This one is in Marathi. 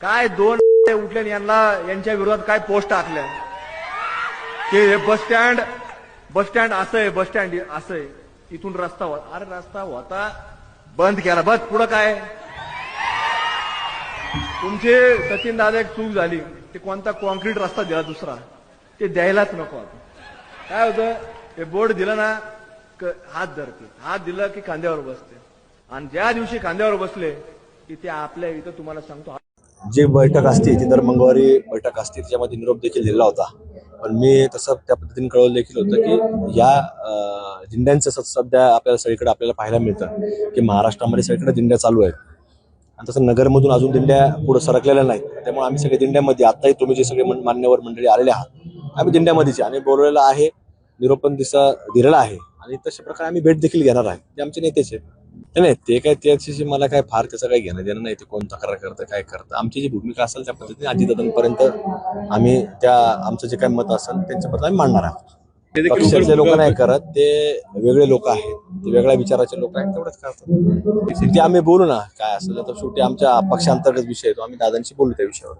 काय दोन उठले यांना यांच्या विरोधात काय पोस्ट टाकल्या की हे बस स्टँड बस स्टँड असं आहे बस स्टँड असं आहे. इथून रस्ता होता. अरे रस्ता होता. बंद केला. बस पुढं काय? तुमचे सचिन दादा एक चूक झाली. ते कोणता कॉन्क्रीट रस्ता दिला दुसरा. ते द्यायलाच नको आता. काय होतं? हे बोर्ड दिलं ना हात धरते. हात दिलं की खांद्यावर बसते. आणि ज्या दिवशी खांद्यावर बसले की ते आपल्या इथं तुम्हाला सांगतो जी बैठक असते ती दर मंगळवारी बैठक असते त्याच्यामध्ये निरोप देखील दिलेला होता. पण मी तसं त्या पद्धतीने कळवलं देखील होतं की या दिंड्यांचं सध्या आपल्याला सगळीकडे आपल्याला पाहायला मिळतं की महाराष्ट्रामध्ये सगळीकडे दिंड्या चालू आहेत. आणि तसं नगरमधून अजून दिंड्या पुढे सरकलेल्या नाहीत. त्यामुळे आम्ही सगळे दिंड्यामध्ये आत्ताही तुम्ही जे सगळे मान्यवर मंडळी आलेले आहात आम्ही दिंड्यामध्येच आहे. आणि बोलवलेलं आहे निरोपण दिसा दिलेला आहे. आणि तशा प्रकारे आम्ही भेट देखील घेणार आहे. ते आमचे नेतेच आहेत. नाही, नाही ते काय त्याच्याशी मला काय फार त्याचं काही घेणं देणं नाही ते कोण तक्रार करतं काय करतं. आमची जी भूमिका असेल त्या पद्धतीने अजितदादांपर्यंत आम्ही त्या आमचं जे काही मत असेल त्यांच्यापर्यंत आम्ही मांडणार आहोत. पक्षाचे लोक नाही करत ते वेगळे लोक आहेत ते वेगळ्या विचाराचे लोक आहेत तेवढंच करतात. ते आम्ही बोलू ना काय असेल तर शेवटी आमच्या पक्षांतर्गत विषय आहे तो आम्ही दादांशी बोलू त्या विषयावर.